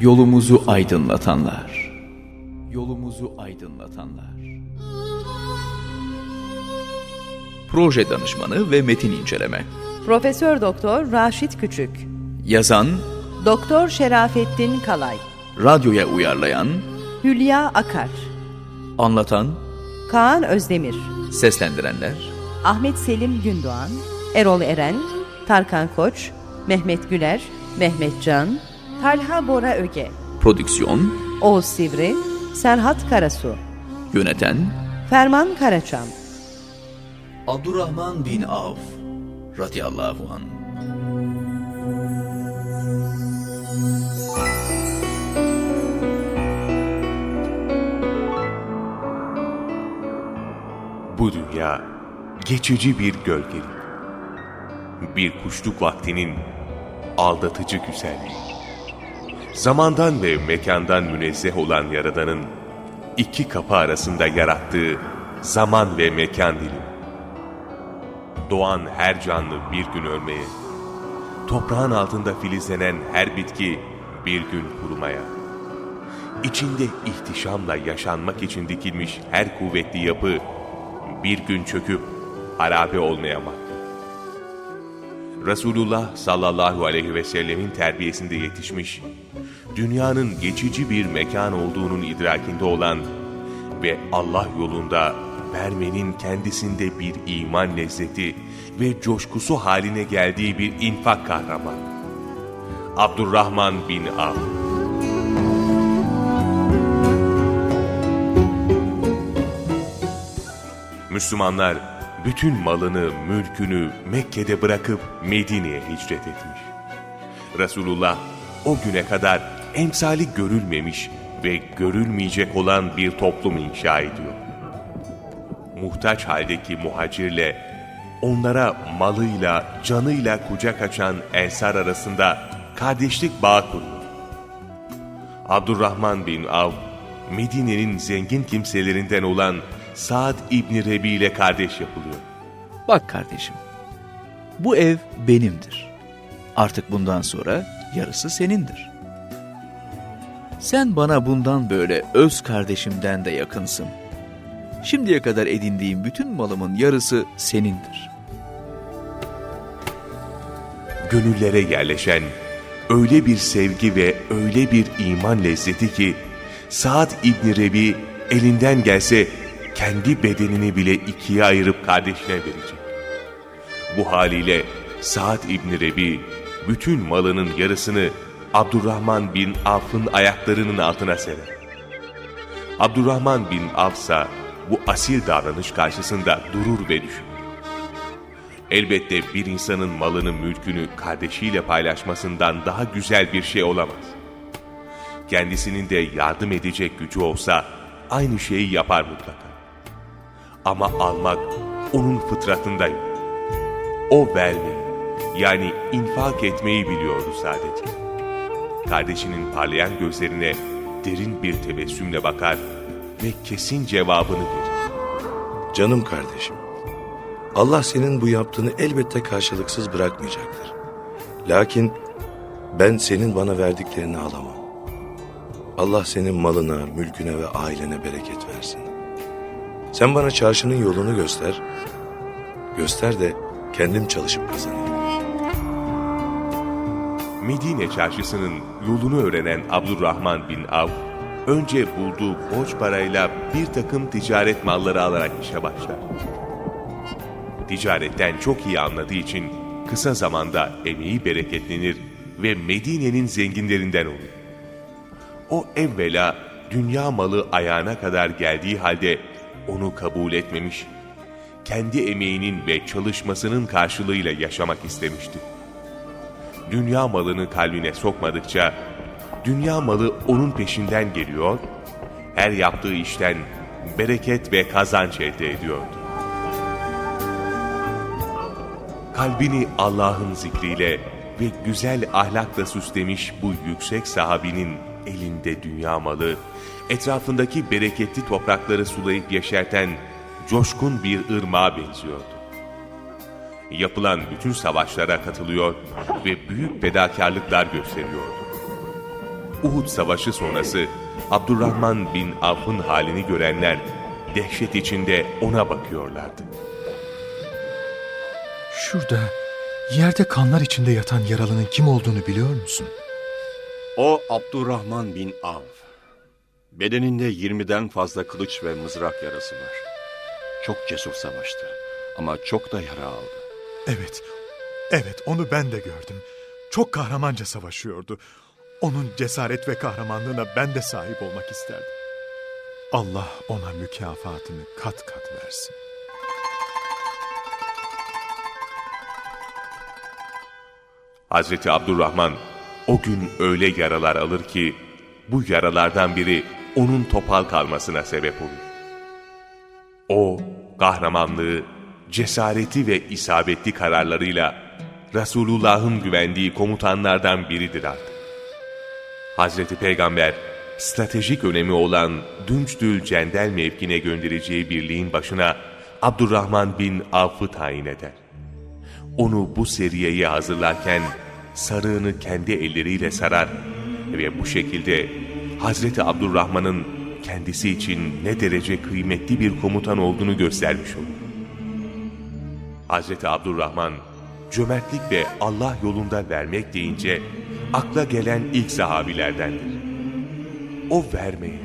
Yolumuzu aydınlatanlar. Yolumuzu aydınlatanlar. Proje danışmanı ve metin inceleme. Profesör Doktor Raşit Küçük, Yazan, Doktor Şerafettin Kalay, radyoya uyarlayan, Hülya Akar, anlatan, Kaan Özdemir, seslendirenler. Ahmet Selim Gündoğan, Erol Eren, Tarkan Koç, Mehmet Güler, Mehmet Can, Talha Bora Öge, Prodüksiyon, Oğuz Sivri, Serhat Karasu, yöneten Ferman Karaçam. Abdurrahman bin Avf radıyallahu an. Bu dünya geçici bir gölgelik. Bir kuşluk vaktinin aldatıcı güzelliği. Zamandan ve mekandan münezzeh olan Yaradan'ın iki kapı arasında yarattığı zaman ve mekan dilimi. Doğan her canlı bir gün ölmeye, toprağın altında filizlenen her bitki bir gün kurumaya, içinde ihtişamla yaşanmak için dikilmiş her kuvvetli yapı bir gün çöküp harabe olmaya mahkum. Resulullah sallallahu aleyhi ve sellemin terbiyesinde yetişmiş, dünyanın geçici bir mekan olduğunun idrakinde olan ve Allah yolunda vermenin kendisinde bir iman lezzeti ve coşkusu haline geldiği bir infak kahraman. Abdurrahman bin Avf Müslümanlar bütün malını, mülkünü Mekke'de bırakıp Medine'ye hicret etmiş. Resulullah o güne kadar emsali görülmemiş ve görülmeyecek olan bir toplum inşa ediyor. Muhtaç haldeki muhacirle, onlara malıyla, canıyla kucak açan ensar arasında kardeşlik bağı kuruyor. Abdurrahman bin Av, Medine'nin zengin kimselerinden olan Saad İbni Rebi ile kardeş yapılıyor. Bak kardeşim, bu ev benimdir. Artık bundan sonra yarısı senindir. Sen bana bundan böyle öz kardeşimden de yakınsın. Şimdiye kadar edindiğim bütün malımın yarısı senindir. Gönüllere yerleşen öyle bir sevgi ve öyle bir iman lezzeti ki Saad İbni Rebi elinden gelse kendi bedenini bile ikiye ayırıp kardeşine verecek. Bu haliyle Saad İbni Rebi bütün malının yarısını Abdurrahman bin Avf'ın ayaklarının altına serer. Abdurrahman bin Avf ise bu asil davranış karşısında durur ve düşünür. Elbette bir insanın malını mülkünü kardeşiyle paylaşmasından daha güzel bir şey olamaz. Kendisinin de yardım edecek gücü olsa aynı şeyi yapar mutlaka. Ama almak onun fıtratında yok. O vermeyi yani infak etmeyi biliyordu sadece. Kardeşinin parlayan gözlerine derin bir tebessümle bakar ve kesin cevabını verir. Canım kardeşim, Allah senin bu yaptığını elbette karşılıksız bırakmayacaktır. Lakin ben senin bana verdiklerini alamam. Allah senin malına, mülküne ve ailene bereket versin. Sen bana çarşının yolunu göster. Göster de kendim çalışıp kazanayım. Medine çarşısının yolunu öğrenen Abdurrahman bin Avf, önce bulduğu borç parayla bir takım ticaret malları alarak işe başlar. Ticaretten çok iyi anladığı için kısa zamanda emeği bereketlenir ve Medine'nin zenginlerinden olur. O evvela dünya malı ayağına kadar geldiği halde onu kabul etmemiş, kendi emeğinin ve çalışmasının karşılığıyla yaşamak istemişti. Dünya malını kalbine sokmadıkça, dünya malı onun peşinden geliyor, her yaptığı işten bereket ve kazanç elde ediyordu. Kalbini Allah'ın zikriyle ve güzel ahlakla süslemiş bu yüksek sahabinin elinde dünya malı, etrafındaki bereketli toprakları sulayıp yeşerten coşkun bir ırmağa benziyordu. Yapılan bütün savaşlara katılıyor ve büyük fedakarlıklar gösteriyordu. Uhud Savaşı sonrası Abdurrahman bin Avf'ın halini görenler dehşet içinde ona bakıyorlardı. Şurada yerde kanlar içinde yatan yaralının kim olduğunu biliyor musun? O Abdurrahman bin Av. Bedeninde 20'den fazla kılıç ve mızrak yarası var. Çok cesur savaştı ama çok da yara aldı. Evet, evet onu ben de gördüm. Çok kahramanca savaşıyordu. Onun cesaret ve kahramanlığına ben de sahip olmak isterdim. Allah ona mükafatını kat kat versin. Hazreti Abdurrahman o gün öyle yaralar alır ki bu yaralardan biri onun topal kalmasına sebep olur. O kahramanlığı, cesareti ve isabetli kararlarıyla Resulullah'ın güvendiği komutanlardan biridir artık. Hazreti Peygamber stratejik önemi olan Dünçdül Cendel mevkine göndereceği birliğin başına Abdurrahman bin Avf'ı tayin eder. Onu bu seriyeyi hazırlarken sarığını kendi elleriyle sarar ve bu şekilde Hazreti Abdurrahman'ın kendisi için ne derece kıymetli bir komutan olduğunu göstermiş olur. Hazreti Abdurrahman cömertlik ve Allah yolunda vermek deyince akla gelen ilk sahabilerdendir. O vermeye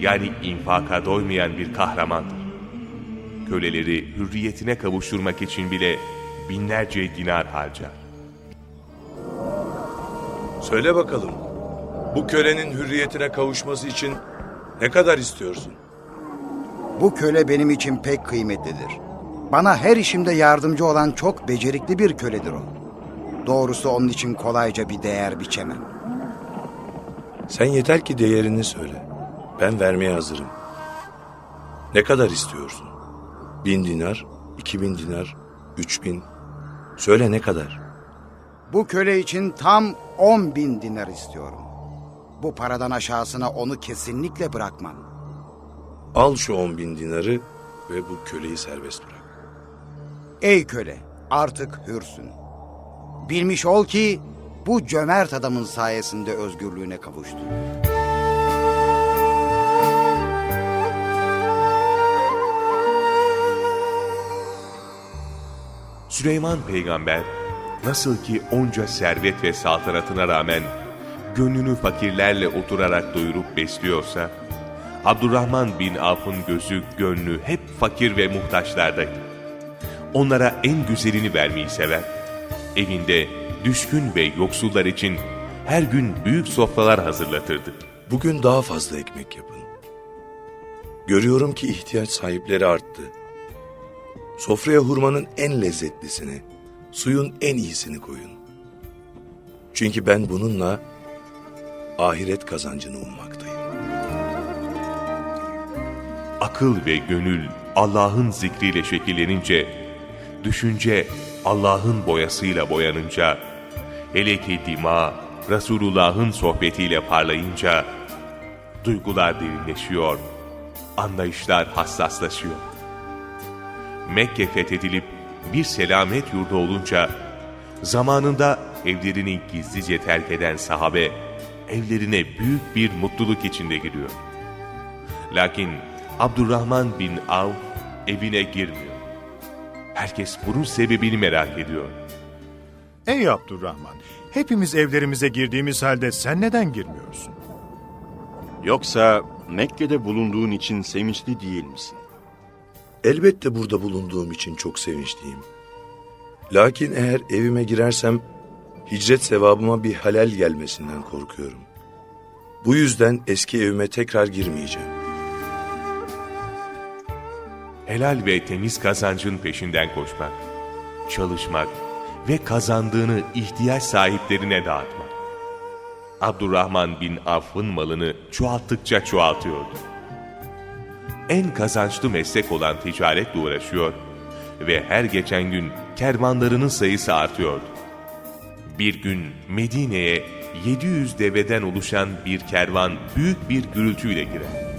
yani infaka doymayan bir kahramandır. Köleleri hürriyetine kavuşturmak için bile binlerce dinar harcar. Söyle bakalım. Bu kölenin hürriyetine kavuşması için ne kadar istiyorsun? Bu köle benim için pek kıymetlidir. Bana her işimde yardımcı olan çok becerikli bir köledir o. Doğrusu onun için kolayca bir değer biçemem. Sen yeter ki değerini söyle. Ben vermeye hazırım. Ne kadar istiyorsun? Bin dinar, iki bin dinar, üç bin. Söyle ne kadar? Bu köle için tam on bin dinar istiyorum. Bu paradan aşağısına onu kesinlikle bırakmam. Al şu on bin dinarı ve bu köleyi serbest bırak. Ey köle, artık hürsün. Bilmiş ol ki bu cömert adamın sayesinde özgürlüğüne kavuştun. Süleyman peygamber nasıl ki onca servet ve saltanatına rağmen gönlünü fakirlerle oturarak doyurup besliyorsa, Abdurrahman bin Avf'ın gözü gönlü hep fakir ve muhtaçlardaydı. Onlara en güzelini vermeyi sever. Evinde düşkün ve yoksullar için her gün büyük sofralar hazırlatırdı. Bugün daha fazla ekmek yapın. Görüyorum ki ihtiyaç sahipleri arttı. Sofraya hurmanın en lezzetlisini, suyun en iyisini koyun. Çünkü ben bununla ahiret kazancını ummaktayım. Akıl ve gönül Allah'ın zikriyle şekillenince, düşünce Allah'ın boyasıyla boyanınca, hele ki dima Resulullah'ın sohbetiyle parlayınca, duygular derinleşiyor, anlayışlar hassaslaşıyor. Mekke fethedilip bir selamet yurdu olunca, zamanında evlerini gizlice terk eden sahabe, evlerine büyük bir mutluluk içinde giriyor. Lakin Abdurrahman bin Av evine girmiyor. Herkes bunun sebebini merak ediyor. Ey Abdurrahman, hepimiz evlerimize girdiğimiz halde sen neden girmiyorsun? Yoksa Mekke'de bulunduğun için sevinçli değil misin? Elbette burada bulunduğum için çok sevinçliyim. Lakin eğer evime girersem hicret sevabıma bir halel gelmesinden korkuyorum. Bu yüzden eski evime tekrar girmeyeceğim. Helal ve temiz kazancın peşinden koşmak, çalışmak ve kazandığını ihtiyaç sahiplerine dağıtmak. Abdurrahman bin Avf'ın malını çoğalttıkça çoğaltıyordu. En kazançlı meslek olan ticaretle uğraşıyor ve her geçen gün kervanlarının sayısı artıyordu. Bir gün Medine'ye 700 deveden oluşan bir kervan büyük bir gürültüyle girer.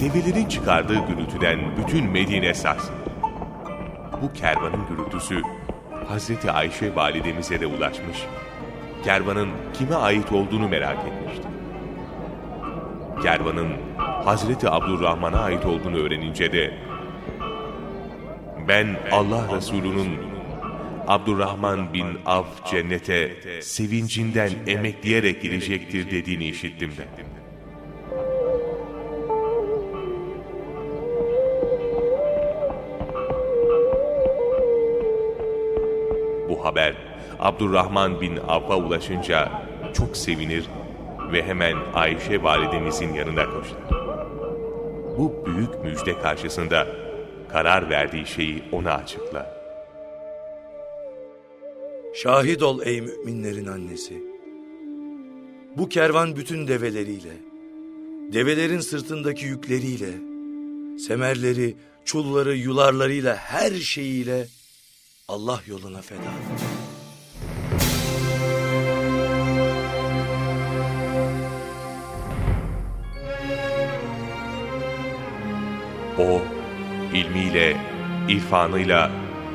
Develerin çıkardığı gürültüden bütün Medine sarsılır. Bu kervanın gürültüsü Hazreti Ayşe validemize de ulaşmış. Kervanın kime ait olduğunu merak etmişti. kervanın Hazreti Abdurrahman'a ait olduğunu öğrenince de ben Allah Resulü'nün Abdurrahman bin Av cennete sevincinden emekleyerek girecektir dediğini işittim de. Haber Abdurrahman bin Avf'a ulaşınca çok sevinir ve hemen Ayşe validemizin yanına koşar. Bu büyük müjde karşısında karar verdiği şeyi ona açıklar. Şahit ol ey müminlerin annesi. Bu kervan bütün develeriyle, develerin sırtındaki yükleriyle, semerleri, çulları, yularlarıyla, her şeyiyle Allah yoluna feda. O, ilmiyle, irfanıyla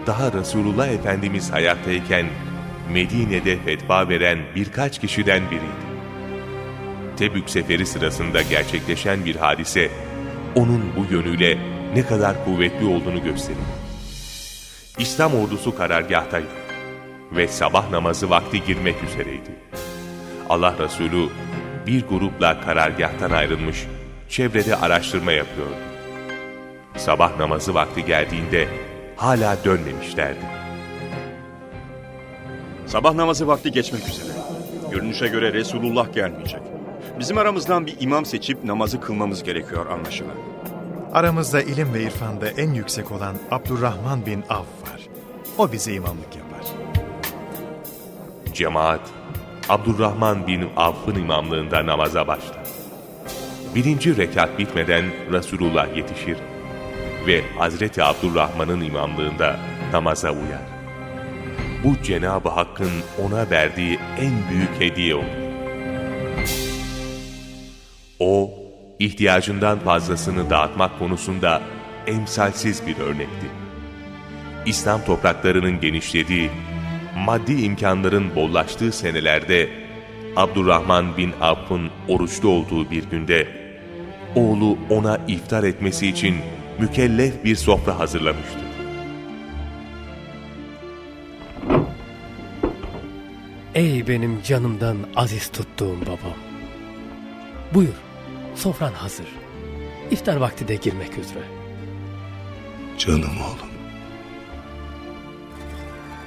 daha Resulullah Efendimiz hayattayken Medine'de fetva veren birkaç kişiden biriydi. Tebük seferi sırasında gerçekleşen bir hadise, onun bu yönüyle ne kadar kuvvetli olduğunu gösterir. İslam ordusu karargahtaydı ve sabah namazı vakti girmek üzereydi. Allah Resulü bir grupla karargahtan ayrılmış, çevrede araştırma yapıyordu. Sabah namazı vakti geldiğinde hala dönmemişlerdi. Sabah namazı vakti geçmek üzere. Görünüşe göre Resulullah gelmeyecek. Bizim aramızdan bir imam seçip namazı kılmamız gerekiyor anlaşılan. Aramızda ilim ve irfanda en yüksek olan Abdurrahman bin Av var. O bize imamlık yapar. Cemaat, Abdurrahman bin Avf'ın imamlığında namaza başlar. Birinci rekat bitmeden Resulullah yetişir ve Hazreti Abdurrahman'ın imamlığında namaza uyar. Bu Cenab-ı Hakk'ın ona verdiği en büyük hediye olur. O, ihtiyacından fazlasını dağıtmak konusunda emsalsiz bir örnekti. İslam topraklarının genişlediği, maddi imkanların bollaştığı senelerde Abdurrahman bin Avf'ın oruçlu olduğu bir günde oğlu ona iftar etmesi için mükellef bir sofra hazırlamıştı. Ey benim canımdan aziz tuttuğum babam. Buyur, sofran hazır. İftar vakti de girmek üzere. Canım oğlum.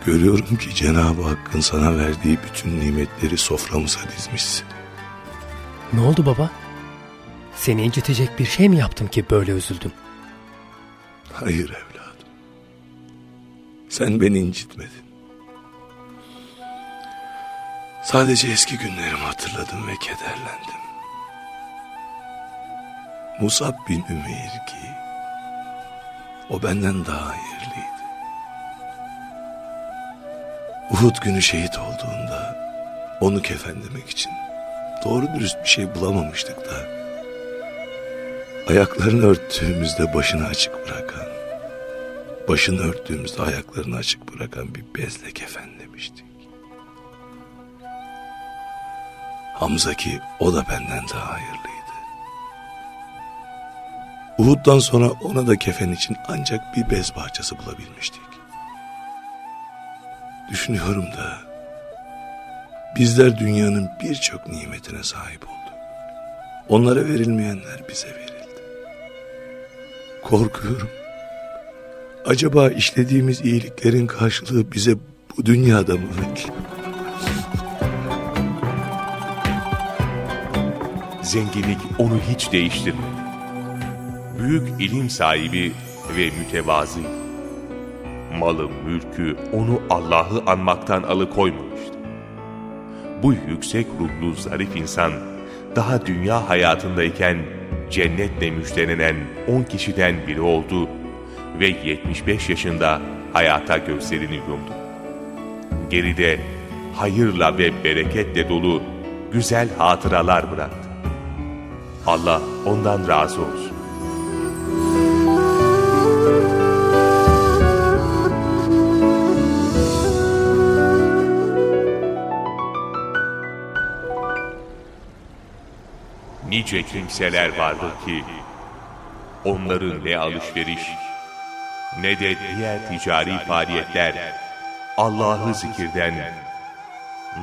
Görüyorum ki Cenab-ı Hakk'ın sana verdiği bütün nimetleri soframıza dizmişsin. Ne oldu baba? Seni incitecek bir şey mi yaptım ki böyle üzüldün? Hayır evladım. Sen beni incitmedin. Sadece eski günlerimi hatırladım ve kederlendim. Musab bin Ümeyr ki o benden daha hayırlıydı. Uhud günü şehit olduğunda onu kefenlemek için doğru dürüst bir şey bulamamıştık da ayaklarını örttüğümüzde başını açık bırakan başını örttüğümüzde ayaklarını açık bırakan bir bezle kefenlemiştik. Hamza ki o da benden daha hayırlıydı. Uhud'dan sonra ona da kefen için ancak bir bez parçası bulabilmiştik. Düşünüyorum da bizler dünyanın birçok nimetine sahip olduk. Onlara verilmeyenler bize verildi. Korkuyorum. Acaba işlediğimiz iyiliklerin karşılığı bize bu dünyada mı bekliyor? Zenginlik onu hiç değiştirmedi. Büyük ilim sahibi ve mütevazi. Malı, mülkü onu Allah'ı anmaktan alıkoymamıştı. Bu yüksek ruhlu zarif insan daha dünya hayatındayken cennetle müjdelenen 10 kişiden biri oldu ve 75 yaşında hayata gözlerini yumdu. Geride hayırla ve bereketle dolu güzel hatıralar bıraktı. Allah ondan razı olsun. Nice kimseler vardır ki, onların ne alışveriş, ne de diğer ticari faaliyetler, Allah'ı zikirden,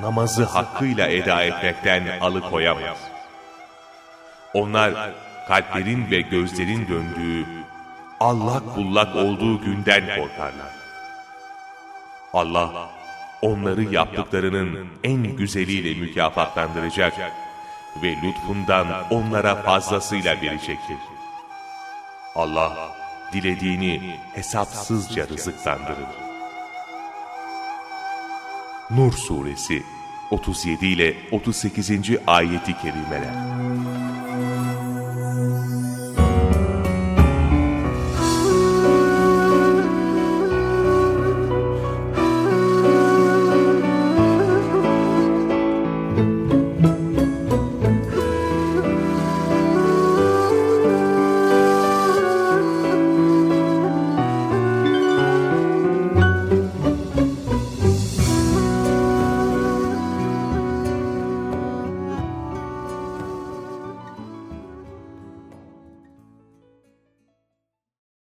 namazı hakkıyla eda etmekten alıkoyamaz. Onlar kalplerin ve gözlerin döndüğü, allak bullak olduğu günden korkarlar. Allah onları yaptıklarının en güzeliyle mükafatlandıracak ve lütfundan onlara fazlasıyla verecektir. Allah dilediğini hesapsızca rızıklandırır. Nur Suresi 37 ile 38. ayeti kerimeler.